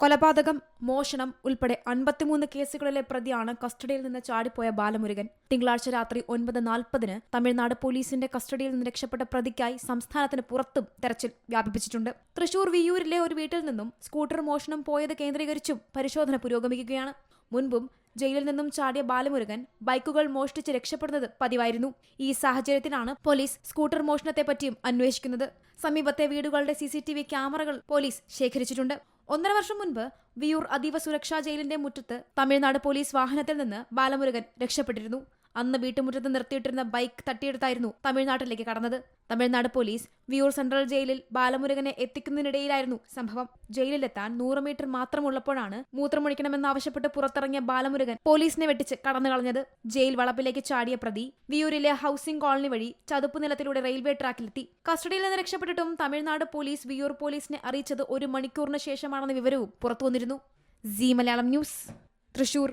കൊലപാതകം മോഷണം ഉൾപ്പെടെ അൻപത്തിമൂന്ന് കേസുകളിലെ പ്രതിയാണ് കസ്റ്റഡിയിൽ നിന്ന് ചാടിപ്പോയ ബാലമുരുകൻ. തിങ്കളാഴ്ച രാത്രി ഒൻപത് നാൽപ്പതിന് തമിഴ്നാട് പോലീസിന്റെ കസ്റ്റഡിയിൽ നിന്ന് രക്ഷപ്പെട്ട പ്രതിക്കായി സംസ്ഥാനത്തിന് പുറത്തും തെരച്ചിൽ വ്യാപിപ്പിച്ചിട്ടുണ്ട്. തൃശൂർ വിയൂരിലെ ഒരു വീട്ടിൽ നിന്നും സ്കൂട്ടർ മോഷണം പോയത് കേന്ദ്രീകരിച്ചും പരിശോധന പുരോഗമിക്കുകയാണ്. മുൻപും ജയിലിൽ നിന്നും ചാടിയ ബാലമുരുകൻ ബൈക്കുകൾ മോഷ്ടിച്ച് രക്ഷപ്പെടുന്നത് പതിവായിരുന്നു. ഈ സാഹചര്യത്തിലാണ് പോലീസ് സ്കൂട്ടർ മോഷണത്തെപ്പറ്റിയും അന്വേഷിക്കുന്നത്. സമീപത്തെ വീടുകളുടെ സി ക്യാമറകൾ പോലീസ് ശേഖരിച്ചിട്ടുണ്ട്. ഒന്നര വർഷം മുൻപ് വിയൂർ അതീവ സുരക്ഷാ ജയിലിന്റെ മുറ്റത്ത് തമിഴ്നാട് പോലീസ് വാഹനത്തിൽ നിന്ന് ബാലമുരുകൻ രക്ഷപ്പെട്ടിരുന്നു. അന്ന് വീട്ടുമുറ്റത്ത് നിർത്തിയിട്ടിരുന്ന ബൈക്ക് തട്ടിയെടുത്തായിരുന്നു തമിഴ്നാട്ടിലേക്ക് കടന്നത്. തമിഴ്നാട് പോലീസ് വിയൂർ സെൻട്രൽ ജയിലിൽ ബാലമുരുകനെ എത്തിക്കുന്നതിനിടയിലായിരുന്നു സംഭവം. ജയിലിലെത്താൻ നൂറ് മീറ്റർ മാത്രമുള്ളപ്പോഴാണ് മൂത്രമൊഴിക്കണമെന്നാവശ്യപ്പെട്ട് പുറത്തിറങ്ങിയ ബാലമുരുകൻ പോലീസിനെ വെട്ടിച്ച് കടന്നു കളഞ്ഞത്. ജയിൽ വളപ്പിലേക്ക് ചാടിയ പ്രതി വിയൂരിലെ ഹൌസിംഗ് കോളനി വഴി ചതുപ്പ് നിലത്തിലൂടെ റെയിൽവേ ട്രാക്കിലെത്തി. കസ്റ്റഡിയിൽ നിന്ന് രക്ഷപ്പെട്ടിട്ടും തമിഴ്നാട് പോലീസ് വിയൂർ പോലീസിനെ അറിയിച്ചത് ഒരു മണിക്കൂറിന് ശേഷമാണെന്ന വിവരവും പുറത്തുവന്നിരുന്നു. C Malayalam news Thrissur.